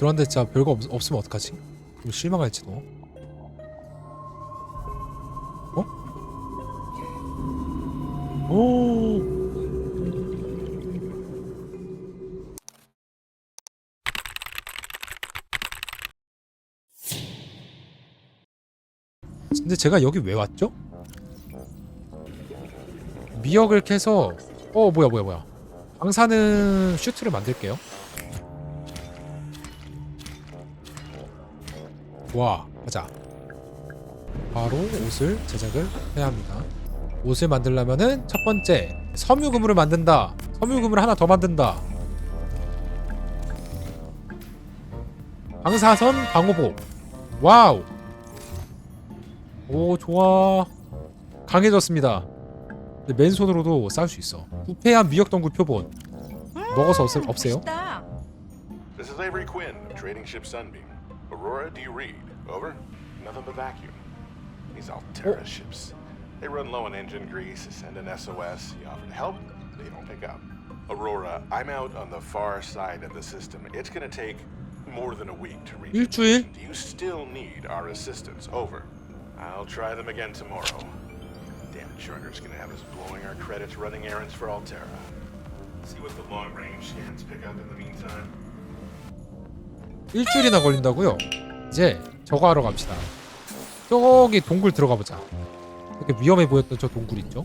들어왔는데 진짜 별거 없, 없으면 어떡하지? 좀 실망할지도 어? 오 근데 제가 여기 왜 왔죠? 미역을 캐서 어 뭐야 뭐야 뭐야 방사능 슈트를 만들게요 와 가자. 바로 옷을 제작을 해야 합니다. 옷을 만들려면은 첫 번째 섬유그물을 만든다. 섬유그물을 하나 더 만든다. 방사선 방호복. 와우. 오 좋아. 강해졌습니다. 근데 맨손으로도 싸울 수 있어. 부패한 미역덩굴 표본. 먹어서 없애, 없애요. This is Avery Quinn of Trading Ship Sunbeam. Aurora, do you read? Over? Nothing but vacuum. These Altera ships. They run low on engine grease, send an SOS, you offer to help, they don't pick up. Aurora, I'm out on the far side of the system. It's gonna take more than a week to reach. 일주일? Do you still need our assistance? Over. I'll try them again tomorrow. Damn charter's gonna have us blowing our credits running errands for Altera. See what the long range scans pick up in the meantime. 일주일이나 걸린다고요? 이제 저거 하러 갑시다. 저기 동굴 들어가 보자. 이렇게 위험해 보였던 저 동굴 있죠?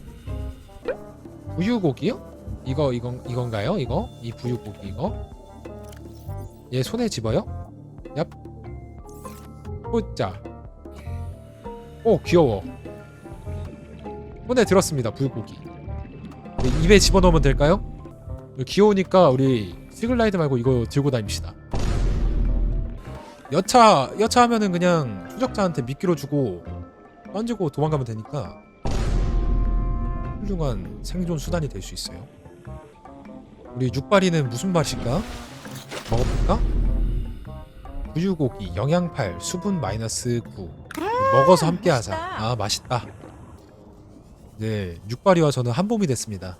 부유고기요? 이거 이건 이건가요? 이거 이 부유고기 이거? 얘 손에 집어요? 얍. 보자. 오 귀여워. 손에 들었습니다 부유고기. 네, 입에 집어넣으면 될까요? 귀여우니까 우리 시글라이드 말고 이거 들고 다닙시다. 여차 여차 하면은 그냥 추적자한테 미끼로 주고 던지고 도망가면 되니까 훌륭한 생존 수단이 될 수 있어요. 우리 육발이는 무슨 맛일까? 먹어볼까? 우유고기 영양 8 수분 마이너스 9 먹어서 함께 하자. 맛있다. 아 맛있다. 네 육발이와 저는 한 몸이 됐습니다.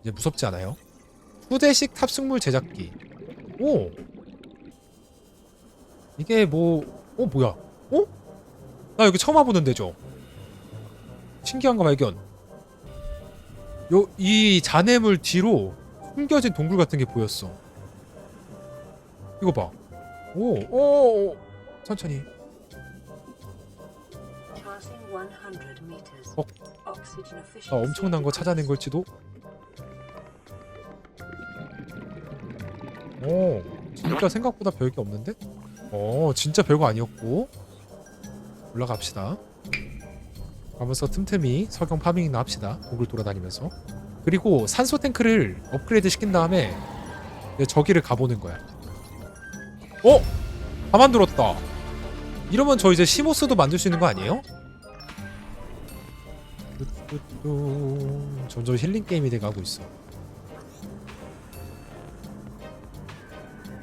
이제 무섭지 않아요? 후대식 탑승물 제작기. 오 이게 뭐, 어, 뭐야? 어? 나 여기 처음 와보는 데죠? 신기한 거 발견. 요, 이 잔해물 뒤로 숨겨진 동굴 같은 게 보였어. 이거 봐. 오, 오, 오. 천천히. Passing 100 meters. 어? Efficiency. 아, 엄청난 거 찾아낸 걸지도? 오, 진짜 생각보다 별게 없는데? 어, 진짜 별거 아니었고. 올라갑시다. 가면서 틈틈이 석영 파밍이나 합시다. 곡을 돌아다니면서. 그리고 산소 탱크를 업그레이드 시킨 다음에 저기를 가보는 거야. 어? 다 만들었다. 이러면 저 이제 시모스도 만들 수 있는 거 아니에요? 점점 힐링 게임이 돼가고 있어.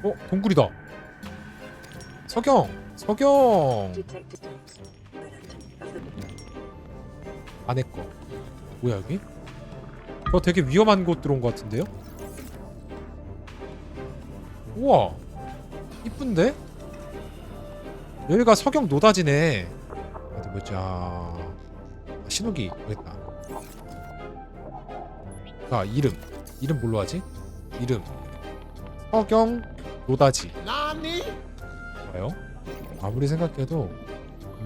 어 동굴이다. 석영, 석영. 안에 거. 뭐야 여기? 저 되게 위험한 곳 들어온 것 같은데요? 우와, 이쁜데? 여기가 석영 노다지네. 어디 보자. 아, 신호기 여기다. 자 이름, 이름 뭘로 하지? 이름 석영 노다지. 좋아요. 아무리 생각해도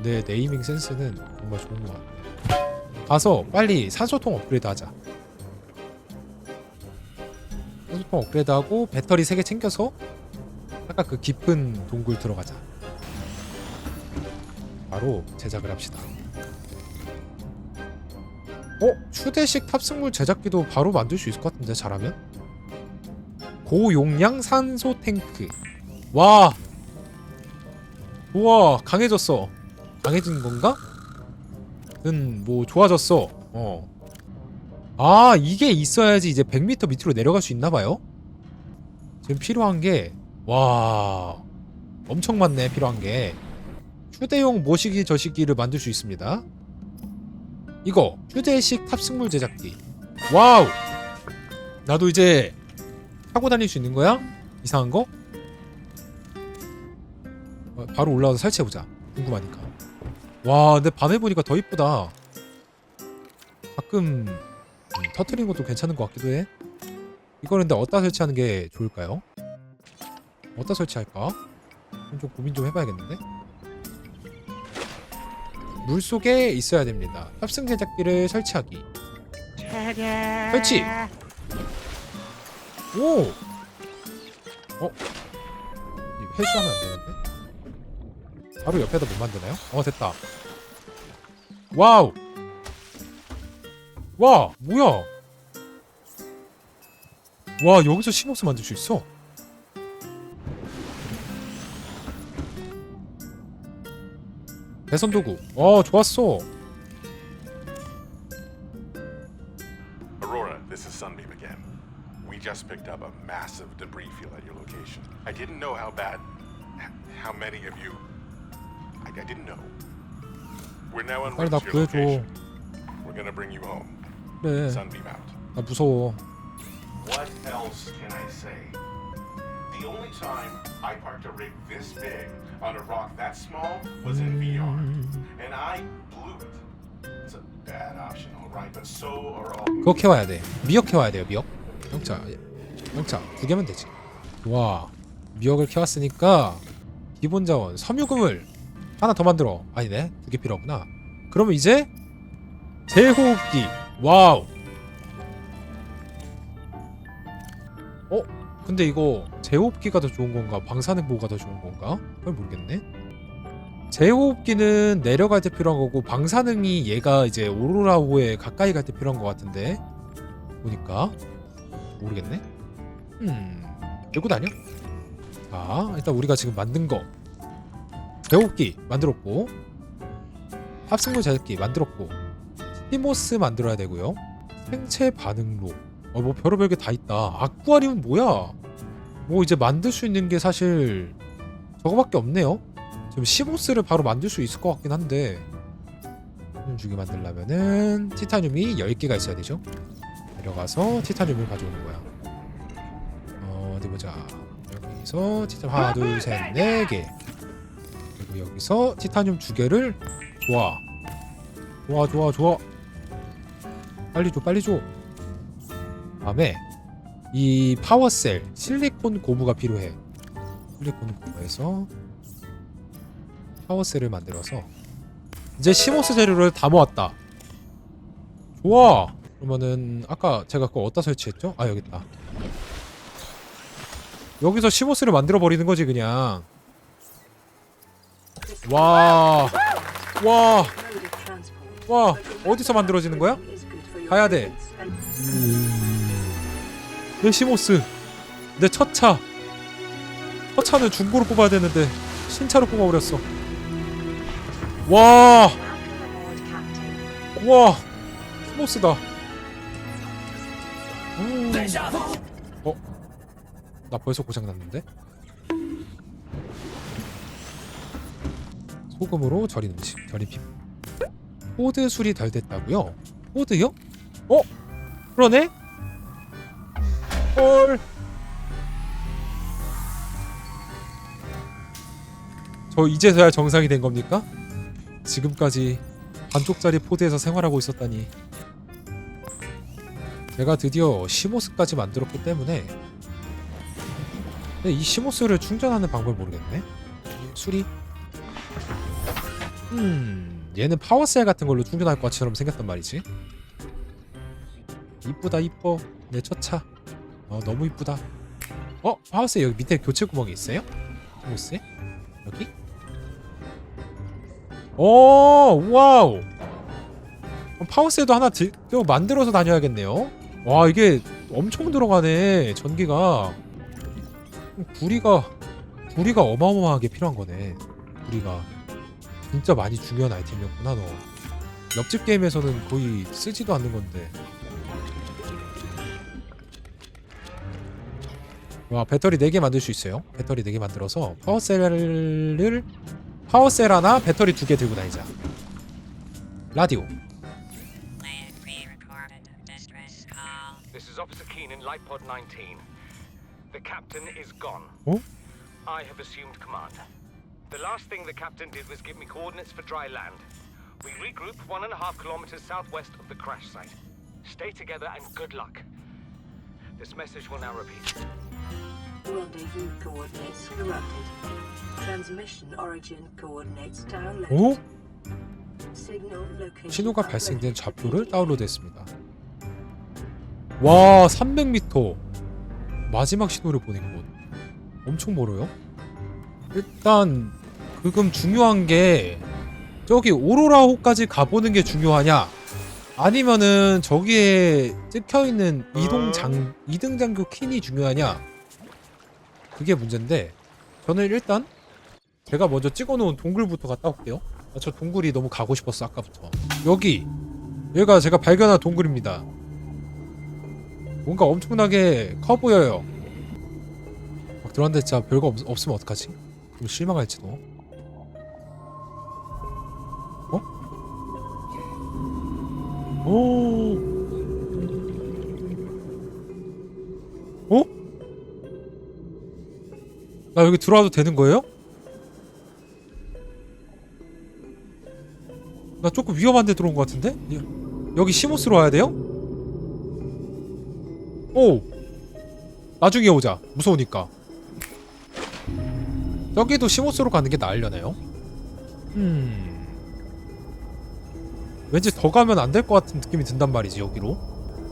내 네이밍 센스는 정말 좋은 것 같아. 가서 빨리 산소통 업그레이드 하자. 산소통 업그레이드 하고 배터리 3개 챙겨서 아까 그 깊은 동굴 들어가자. 바로 제작을 합시다. 어? 휴대식 탑승물 제작기도 바로 만들 수 있을 것 같은데 잘하면? 고용량 산소 탱크. 와! 우와 강해졌어. 강해진 건가? 은 뭐 좋아졌어. 어. 아 이게 있어야지 이제 100m 밑으로 내려갈 수 있나 봐요. 지금 필요한 게와 엄청 많네 필요한 게 휴대용 모시기 저시기를 만들 수 있습니다. 이거 휴대식 탑승물 제작기. 와우. 나도 이제 타고 다닐 수 있는 거야? 이상한 거? 바로 올라와서 설치해보자 궁금하니까 와 근데 밤에 보니까 더 이쁘다 가끔 음, 터트린 것도 괜찮은 것 같기도 해 이거는 근데 어디다 설치하는 게 좋을까요? 어디다 설치할까? 좀 고민 좀 해봐야겠는데 물속에 있어야 됩니다 탑승 제작기를 설치하기 설치 오! 어? 이 회수하면 안 되는데? 바로 옆에다 못 만드나요? 어 됐다 와우 와 뭐야 와 여기서 시모스 만들 수 있어 배선 도구 어 좋았어 Aurora, this is Sunbeam again. We just picked up a massive debris field at your location. I didn't know how bad, how many of you. I, I didn't know. We're now en 빨리 route 나 to your 구해줘 location. We're gonna bring you home. 그래 Sunbeam out. 나 무서워 What else can I say? The only time I parked a rig this big on a rock that small was in VR, and I blew it. It's a bad option, all right, but so are all. 그거 캐와야 돼 미역 캐와야 돼요 미역 영차 영차 두 개면 되지 와 미역을 캐왔으니까 기본 자원 섬유금을 하나 더 만들어. 아니네? 두 개 필요 없구나. 그러면 이제 제호흡기. 와우. 어? 근데 이거 제호흡기가 더 좋은 건가? 방사능 보호가 더 좋은 건가? 그걸 모르겠네. 제호흡기는 내려갈 때 필요한 거고 방사능이 얘가 이제 오로라호에 가까이 갈 때 필요한 것 같은데. 보니까. 모르겠네. 음. 들고 다녀. 자 일단 우리가 지금 만든 거 제호흡기 만들었고 합승물 제작기 만들었고 티모스 만들어야 되고요. 생체 반응로 어 뭐 별의별 게 다 있다. 아쿠아리움 뭐야? 뭐 이제 만들 수 있는 게 사실 저거밖에 없네요. 지금 시모스를 바로 만들 수 있을 것 같긴 한데 두개 만들려면은 티타늄이 10개가 있어야 되죠 내려가서 티타늄을 가져오는 거야 어, 어디 보자 여기서 티타늄 하나 둘셋네개 그리고 여기서 티타늄 두 개를 좋아 좋아 좋아 좋아 빨리 줘 빨리 줘 다음에 이 파워셀 실리콘 고무가 필요해 실리콘 고무에서 파워셀을 만들어서 이제 시모스 재료를 다 모았다. 좋아. 그러면은 아까 제가 그거 어디다 설치했죠? 아 여기 있다. 여기서 시모스를 만들어 버리는 거지 그냥. 와. 와. 와. 어디서 만들어지는 거야? 가야 돼. and 내 시모스. 내 첫 차. 첫 차는 중고로 뽑아야 되는데 신차로 뽑아버렸어. 와. 와 스모스다 음. 어? 나 벌써 고장 났는데? 소금으로 절인 음식 절인 피 포드 술이 덜 됐다고요? 포드요? 어? 그러네? 헐 저 이제서야 정상이 된 겁니까? 지금까지 반쪽짜리 포드에서 생활하고 있었다니. 제가 드디어 시모스까지 만들었기 때문에 근데 이 시모스를 충전하는 방법을 모르겠네. 수리. 음, 얘는 파워셀 같은 걸로 충전할 것처럼 생겼단 말이지. 이쁘다 이뻐 내 첫 차. 어 너무 이쁘다. 어 파워셀 여기 밑에 교체 구멍이 있어요? 시모스에 여기? 오 와우 그럼 파워셋도 하나 들, 또 만들어서 다녀야겠네요 와 이게 엄청 들어가네 전기가 구리가 구리가 어마어마하게 필요한 거네 구리가 진짜 많이 중요한 아이템이었구나 너. 옆집 게임에서는 거의 쓰지도 않는 건데. 와 배터리 4개 만들 수 있어요. 배터리 4개 만들어서 파워셀을 파워셀 하나 배터리 2개 들고 다니자. 라디오. Plan The. Oh? Last thing the captain did was give me coordinates for dry land. We regroup one and a half kilometers southwest of the crash site. Stay together and good luck. This message will now repeat. Rendezvous coordinates corrupted. Transmission origin coordinates downloaded. 오? Signal location 신호가. 발생된 좌표를 다운로드했습니다. 와, 300m. 마지막 신호를 보낸 곳. 엄청 멀어요. 일단 그금 중요한 게 저기 오로라호까지 가보는 게 중요하냐? 아니면은 저기에 찍혀 있는 이동 장 이등 장교 킨이 중요하냐? 그게 문제인데 저는 일단 제가 먼저 찍어놓은 동굴부터 갔다 올게요. 아, 저 동굴이 너무 가고 싶었어 아까부터. 여기 여기가 제가 발견한 동굴입니다. 뭔가 엄청나게 커 보여요. 막 들어왔는데 진짜 별거 없, 없으면 어떡하지? 좀 실망할지도. 오. 어? 나 여기 들어와도 되는 거예요? 나 조금 위험한 데 들어온 것 같은데? 여- 여기 시모스로 와야 돼요? 오! 나중에 오자. 무서우니까. 여기도 시모스로 가는 게 나으려나요? 음... 왠지 더 가면 안 될 것 같은 느낌이 든단 말이지, 여기로.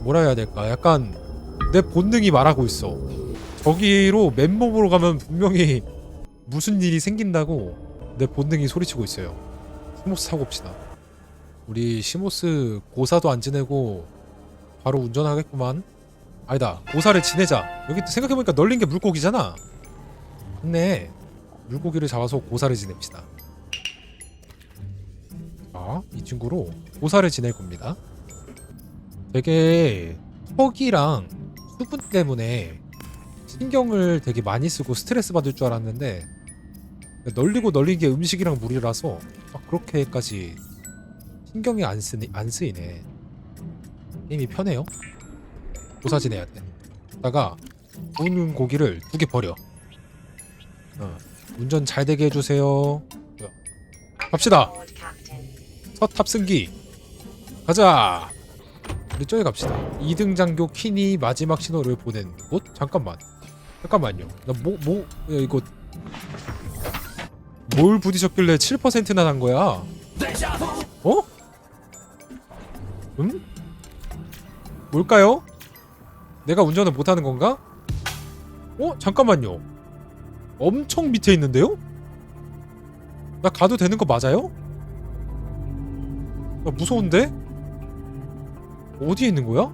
뭐라 해야 될까? 약간 내 본능이 말하고 있어. 저기로 맨몸으로 가면 분명히 무슨 일이 생긴다고 내 본능이 소리치고 있어요. 시모스 타고 옵시다. 우리 시모스 고사도 안 지내고 바로 운전하겠구만. 아니다. 고사를 지내자. 여기 또 생각해보니까 널린 게 물고기잖아. 좋네. 물고기를 잡아서 고사를 지냅시다. 자, 이 친구로 고사를 지낼 겁니다. 되게 턱이랑 수분 때문에 신경을 되게 많이 쓰고 스트레스 받을 줄 알았는데 널리고 널린 게 음식이랑 물이라서 막 그렇게까지 신경이 안 쓰니 안 쓰이네. 게임이 편해요. 고사진 해야 돼. 다가 구운 고기를 두 개 버려. 어, 운전 잘 되게 해주세요. 갑시다. 첫 탑승기. 가자. 우리 저기 갑시다. 2등 장교 퀸이 마지막 신호를 보낸 곳? 잠깐만. 잠깐만요. 나 뭐, 뭐, 야, 이거. 뭘 부딪혔길래 7%나 난 거야? 어? 음? 뭘까요? 내가 운전을 못하는 건가? 어? 잠깐만요. 엄청 밑에 있는데요? 나 가도 되는 거 맞아요? 나 무서운데? 어디에 있는 거야?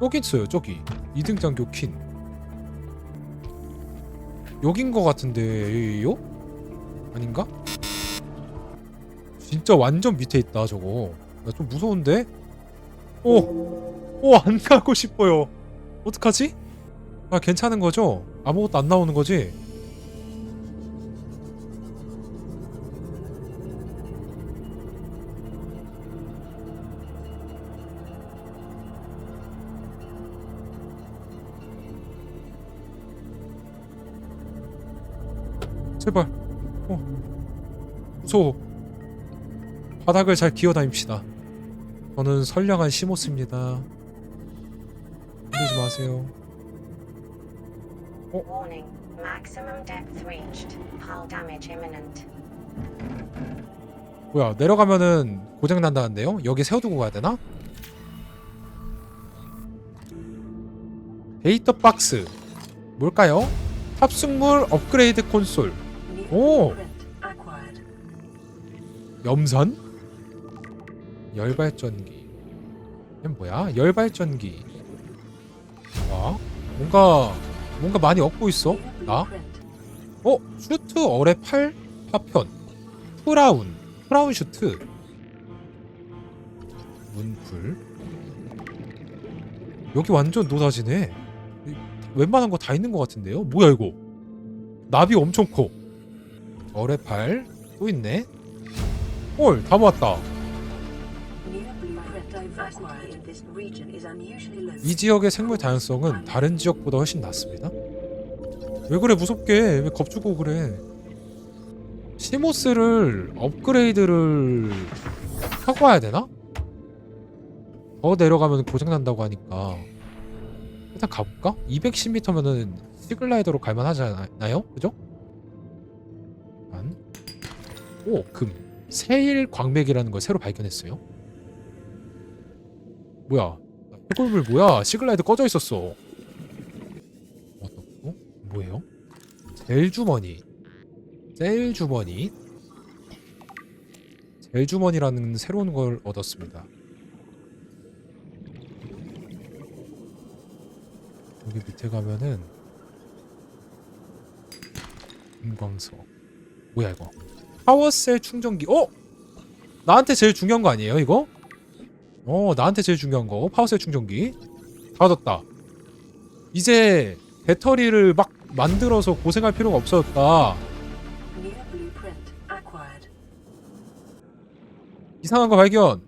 저기 있어요 저기 2등 장교 퀸 여긴 거 같은데요? 아닌가? 진짜 완전 밑에 있다 저거 나 좀 무서운데? 오! 오 안 가고 싶어요 어떡하지? 아 괜찮은 거죠? 아무것도 안 나오는 거지? 제발. 어. 무서워. 바닥을 잘 기어다닙시다. 저는 선량한 시모스입니다. 흔들지 마세요. Imminent. 뭐야 내려가면은 고장 난다는데요? 여기 세워두고 가야 되나? 데이터 박스 뭘까요? 탑승물 업그레이드 콘솔 Acquired. 염선 열발전기 이건 뭐야? 열발전기 와 뭔가 뭔가 많이 얻고 있어 나? 어? 슈트 어뢰 8 파편 프라운 프라운 슈트 문풀 여기 완전 노다지네 이- 웬만한 거 다 있는 것 같은데요? 뭐야 이거 나비 엄청 커 어뢰 8또 있네 모았다 is unusually low. 이 지역의 생물 다양성은 다른 지역보다 훨씬 낮습니다 왜 그래 무섭게 왜 겁주고 그래 시모스를 업그레이드를 하고 와야 되나? 더 내려가면 고장난다고 하니까 일단 가볼까? 210m면은 시글라이더로 갈만하지 않나요? 그죠? 안? 오, 금. 세일 광맥이라는 걸 새로 발견했어요. 뭐야? 해골물 뭐야? 시글라이더 꺼져 있었어. 어떻고? 뭐예요? 젤 주머니. 젤 주머니. 젤 주머니라는 새로운 걸 얻었습니다. 여기 밑에 가면은 금광석 뭐야 이거 파워셀 충전기 어? 나한테 제일 중요한 거 아니에요 이거? 어 나한테 제일 중요한 거 파워셀 충전기 다 얻었다 이제 배터리를 막 만들어서 고생할 필요가 없어졌다. 이상한 거 발견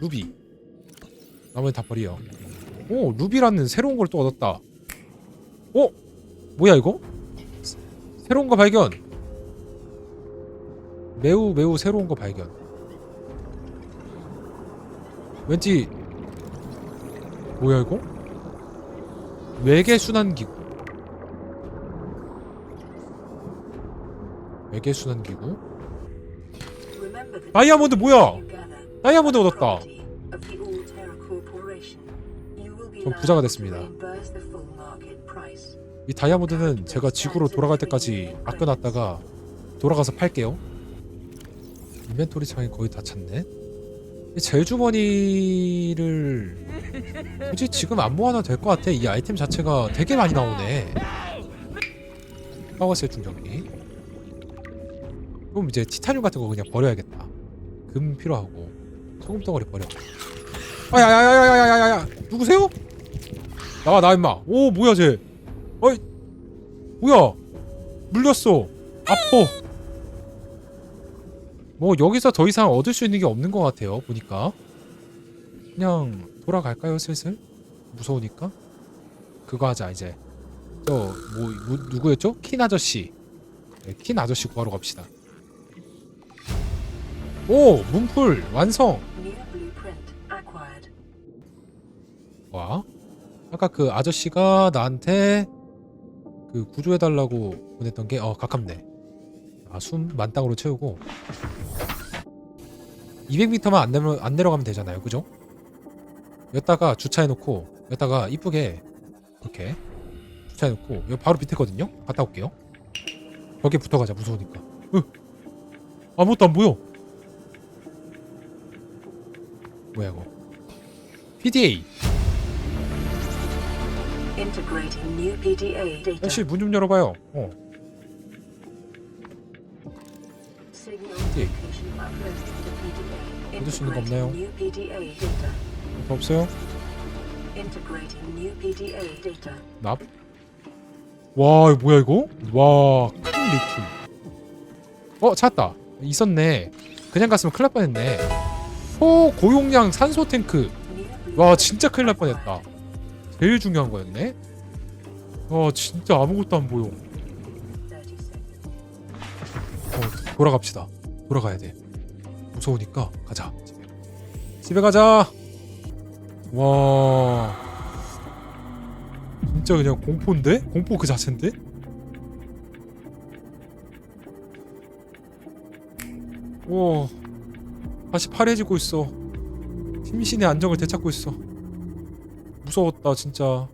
루비 나머지 다 버려 오 루비라는 새로운 걸 또 얻었다 어? 뭐야 이거? 새- 새로운 거 발견 매우 매우 새로운 거 발견 왠지 뭐야 이거? 외계 순환기구 외계 순환기구 다이아몬드 뭐야? 다이아몬드 얻었다 전 부자가 됐습니다. 이 다이아몬드는 제가 지구로 돌아갈 때까지 아껴놨다가 돌아가서 팔게요. 인벤토리 창이 거의 다 찼네. 젤주머니를 굳이 지금 안 모아놔도 될 것 같아. 이 아이템 자체가 되게 많이 나오네. 파워세 충전기. 그럼 이제 티타늄 같은 거 그냥 버려야겠다. 금 필요하고 소금 덩어리 버려. 아야야야야야야야야! 누구세요? 나와 나 임마. 오 뭐야 쟤. 어이 뭐야? 물렸어. 아퍼 뭐 여기서 더 이상 얻을 수 있는 게 없는 것 같아요 보니까. 그냥 돌아갈까요 슬슬? 무서우니까? 그거 하자 이제. 저뭐 누구였죠? 킨 아저씨. 네, 킨 아저씨 구하러 갑시다. 오 문풀 완성. 와. 아까 그 아저씨가 나한테 그 구조해달라고 보냈던 게 어 가깝네. 아 숨 만땅으로 채우고. 200m만 안, 내려, 안 내려가면 되잖아요. 그죠? 여기다가 주차해놓고 여기다가 이쁘게 이렇게 주차해놓고 여기 바로 밑에거든요? 갔다 올게요. 벽에 붙어가자 무서우니까. 으. 아무것도 안 보여. 뭐야 이거? PDA 아저씨 문좀 열어봐요 어 예. 얻을 수 있는 거 없나요? 더 없어요? 납? 와 이거 뭐야 이거? 와 큰 리튬 어 찾았다 있었네 그냥 갔으면 큰일 날 뻔했네 초고용량 산소 탱크 와 진짜 큰일 날 뻔했다 제일 중요한 거였네. 와 진짜 아무것도 안 보여. 30 seconds. 어, 돌아갑시다. 돌아가야 돼. 무서우니까 가자 집에. 가자! 와. 진짜 그냥 공포인데? 공포 그 자체인데? 와. 다시 파래지고 있어. 팀신의 안정을 되찾고 있어 무서웠다 진짜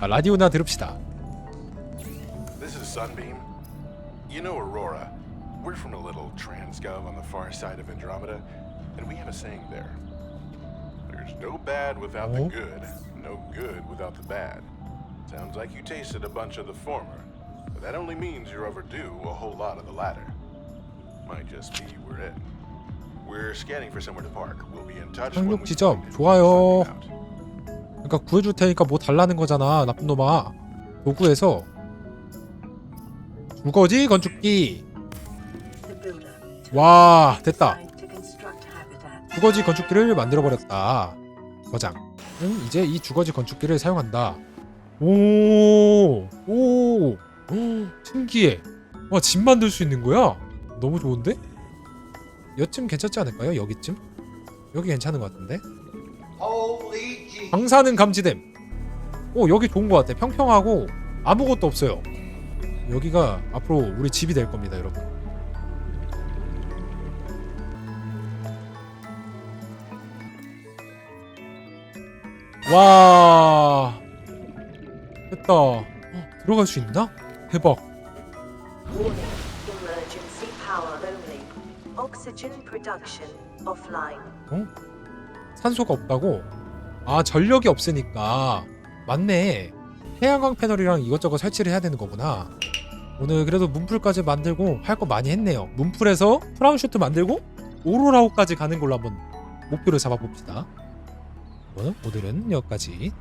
아, 라디오나 들읍시다 This is Sunbeam. You know Aurora. We're from a little Transgov on the far side of Andromeda, and we have a saying there. There's no bad without the Oh. good, no good without the bad. Sounds like you tasted a bunch of the former, but that only means you're overdue a whole lot of the latter. Might just be we're it. We're scanning for somewhere to park. We'll be in touch when 상륙 we 지점. 좋아요. Out. 그러니까 구해줄 테니까 뭐 달라는 거잖아 나쁜 놈아 도구에서 우거지 건축기 The builder. 와 됐다 Designed to construct habitat. 우거지 건축기를 만들어 버렸다 거장 응, 이제 이 주거지 건축기를 사용한다. 오, 오, 오, 신기해. 와, 집 만들 수 있는 거야? 너무 좋은데? 여쯤 괜찮지 않을까요? 여기쯤? 여기 괜찮은 것 같은데? 방사능 감지됨. 오, 여기 좋은 것 같아. 평평하고 아무것도 없어요. 여기가 앞으로 우리 집이 될 겁니다, 여러분. 와 됐다 어, 들어갈 수 있나? 대박 Oxygen production offline. 산소가 없다고? 아 전력이 없으니까. 맞네. 태양광 패널이랑 이것저것 설치를 해야 되는 거구나. 오늘 그래도 문풀까지 만들고 할 거 많이 했네요. 문풀에서 프라운슈트 만들고 오로라호까지 가는 걸로 한번 목표를 잡아봅시다. 그러면 오늘은 여기까지